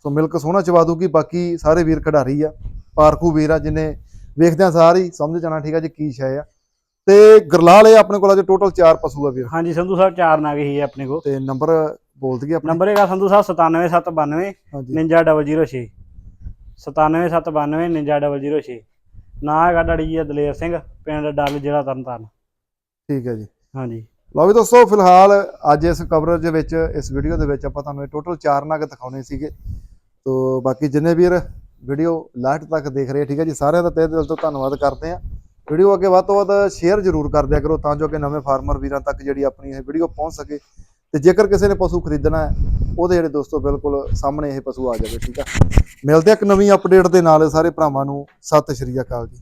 ਸੋ ਮਿਲਕ ਸੋਹਣਾ ਚਵਾ ਦੂਗੀ ਬਾਕੀ ਸਾਰੇ ਵੀਰ ਖਿਡਾਰੀ ਆ ਪਾਰਖੂ ਵੀਰ ਆ ਜਿਨੇ ਵੇਖਦਿਆਂ ਸਾਰ ਹੀ ਸਮਝ ਜਾਣਾ ਠੀਕ ਹੈ ਜੀ ਕੀ ਸ਼ੈ ਆ। ਤੇ ਗਰਲਾਲ ਇਹ ਆਪਣੇ ਕੋਲ ਅਜੇ ਟੋਟਲ 4 ਪਸ਼ੂ ਆ ਵੀਰ। ਹਾਂਜੀ ਸੰਧੂ ਸਾਹਿਬ ਚਾਰ ਨਾਗ ਹੀ ਹੈ ਆਪਣੇ ਕੋਲ। ਤੇ ਨੰਬਰ ਬੋਲ ਦਈਏ ਆਪਣਾ। ਨੰਬਰ ਹੈਗਾ ਸੰਧੂ ਸਾਹਿਬ 97792 ਹਾਂਜੀ। 59006 97792 59006 ਨਾਂ ਹੈਗਾ ਡਾੜੀ ਜੀ ਦਲੇਰ ਸਿੰਘ ਪਿੰਡ ਡੱਲ ਜ਼ਿਲ੍ਹਾ ਤਰਨਤਾਰਨ। ਠੀਕ ਹੈ ਜੀ। ਹਾਂਜੀ। ਲਓ ਵੀ ਦੋਸਤੋ ਫਿਲਹਾਲ ਅੱਜ ਇਸ ਕਵਰੇਜ ਦੇ ਵਿੱਚ ਇਸ ਵੀਡੀਓ ਦੇ ਵਿੱਚ ਆਪਾਂ ਤੁਹਾਨੂੰ ਇਹ ਟੋਟਲ 4 ਨਗ ਦਿਖਾਉਣੇ ਸੀਗੇ। ਤੋ ਬਾਕੀ ਜਿੰਨੇ ਵੀਰ ਵੀਡੀਓ ਲਾਸਟ ਤੱਕ ਦੇਖ ਰਹੇ ਠੀਕ ਹੈ ਜੀ, ਸਾਰਿਆਂ ਦਾ ਤਹਿ ਦਿਲ ਤੋਂ ਧੰਨਵਾਦ ਕਰਦੇ ਆ। ਵੀਡੀਓ ਅੱਗੇ ਵੱਧ ਤੋਂ ਵੱਧ ਸ਼ੇਅਰ ਜ਼ਰੂਰ ਕਰ ਦਿਆ ਕਰੋ ਤਾਂ ਜੋ ਕਿ ਨਵੇਂ ਫਾਰਮਰ ਵੀਰਾਂ ਤੱਕ ਜਿਹੜੀ ਆਪਣੀ ਇਹ ਵੀਡੀਓ ਪਹੁੰਚ ਸਕੇ। ਤੇ ਜੇਕਰ ਕਿਸੇ ਨੇ ਪਸ਼ੂ ਖਰੀਦਣਾ ਹੈ, ਉਹਦੇ ਜਿਹੜੇ ਦੋਸਤੋ ਬਿਲਕੁਲ ਸਾਹਮਣੇ ਇਹ ਪਸ਼ੂ ਆ ਜਾਵੇ, ਠੀਕ ਆ। ਮਿਲਦੇ ਆ ਇੱਕ ਨਵੀਂ ਅਪਡੇਟ ਦੇ ਨਾਲ ਸਾਰੇ ਭਰਾਵਾਂ ਨੂੰ। ਸਤਿ ਸ਼੍ਰੀ ਅਕਾਲ ਜੀ।